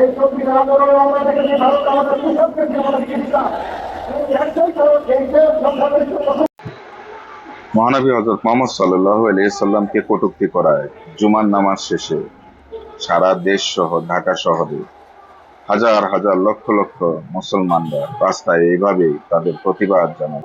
এই সংবিধান আন্দোলনে আমরা দেখেছি ভারত আমাদের চিকিৎসা প্রথম মহানবী হজরত মোহাম্মদ সাল্লাহ সাল্লামকে কটূক্তি করায় জুমার নামাজ শেষে সারা দেশ সহ ঢাকা শহরে হাজার হাজার লক্ষ লক্ষ মুসলমানরা রাস্তায় এইভাবেই তাদের প্রতিবাদ জানায়।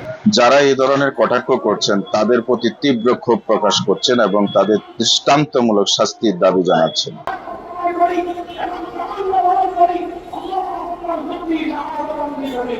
যারা এই ধরনের কটাক্ষ করছেন তাদের প্রতি তীব্র ক্ষোভ প্রকাশ করছেন এবং তাদের দৃষ্টান্তমূলক শাস্তির দাবি জানাচ্ছেন করি এবং প্রমাণ করি আল্লাহ আপনার শক্তি আমার বন্ধু হবে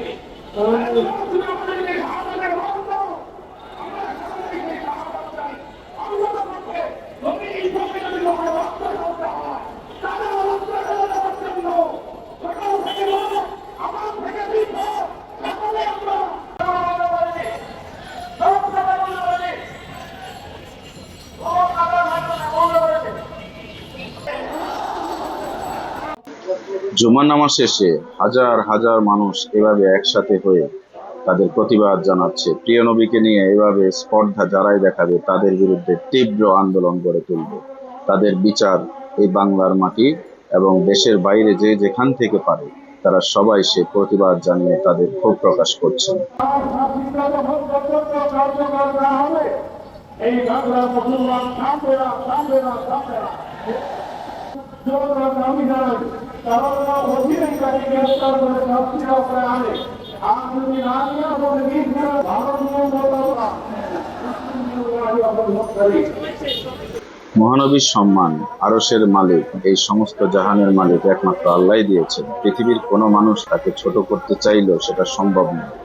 জুমার নামাজ শেষে হাজার হাজার মানুষ এভাবে একসাথে হয়ে তাদের প্রতিবাদ জানাচ্ছে। প্রিয় নবীকে নিয়ে এভাবে স্পর্ধা যারাই দেখাবে, তাদের বিরুদ্ধে তীব্র আন্দোলন গড়ে তুলবে। তাদের বিচার এই বাংলার মাটি এবং দেশের বাইরে যে যেখান থেকে পারে, তারা সবাই সে প্রতিবাদ জানিয়ে তাদের ক্ষোভ প্রকাশ করছেন এই মহানবীর সম্মান আরসের মালিক, এই সমস্ত জাহানের মালিক একমাত্র আল্লাহ দিয়েছেন। পৃথিবীর কোনো মানুষ তাকে ছোট করতে চাইলেও সেটা সম্ভব নয়।